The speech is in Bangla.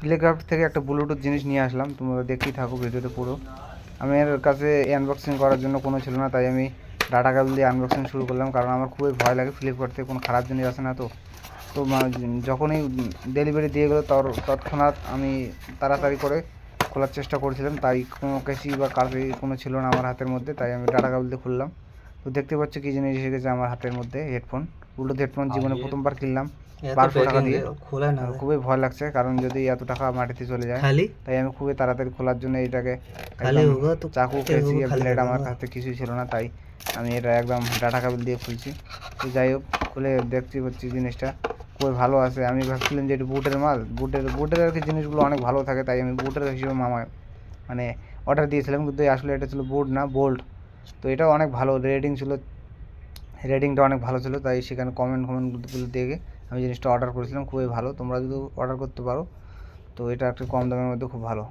প্লেক্রাফট থেকে একটা ব্লুটুথ জিনিস নিয়ে আসলাম। তোমরা দেখতেই থাকো ভিডিওতে পুরো। আমি এর কাছে আনবক্সিং করার জন্য কোনো ছিল না, তাই আমি ডাটা কেবল দিয়ে আনবক্সিং শুরু করলাম। কারণ আমার খুবই ভয় লাগে ফ্লিপকার্ট থেকে কোনো খারাপ জিনিস আসে না তো। তো যখনই ডেলিভারি দিয়ে গেলো তর, তৎক্ষণাৎ আমি তাড়াতাড়ি করে খোলার চেষ্টা করছিলাম। তাই কোনো কেসি বা কার্ডই কোনো ছিল না আমার হাতের মধ্যে, তাই আমি ডাটা কেবল দিয়ে খুললাম। তো দেখতে পাচ্ছ কি জিনিস এসে গেছে আমার হাতের মধ্যে হেডফোন ব্লুটুথ হেডফোন জীবনে প্রথমবার কিনলাম। বারোশো টাকা দিয়ে। খোলা না। খুবই ভয় লাগছে কারণ যদি এত টাকা মাটিতে চলে যায় তাই আমি খুবই তাড়াতাড়ি খোলার জন্য এটাকে চাকু কেসি ব্লেড আমার কাছে কিছুই ছিল না তাই আমি এটা একদম ডাটা কেবল দিয়ে খুলছি। তো যাই হোক খুলে দেখতে পাচ্ছি জিনিসটা খুবই ভালো আছে। আমি ভাবছিলাম যে এটা বুটের মাল বুটের বুটের আর কি জিনিসগুলো অনেক ভালো থাকে তাই আমি বুটের হিসেবে মামা মানে অর্ডার দিয়েছিলাম কিন্তু আসলে এটা ছিল বুট না বোল্ট তো এটাও অনেক ভালো রেটিং ছিল রেটিংটা অনেক ভালো ছিল, তাই সেখানে কমেন্ট কমেন্টগুলো দেখে আমি জিনিসটা অর্ডার করেছিলাম, খুবই ভালো, তোমরা যদি অর্ডার করতে পারো, তো এটা একটা কম দামের মধ্যে খুব ভালো।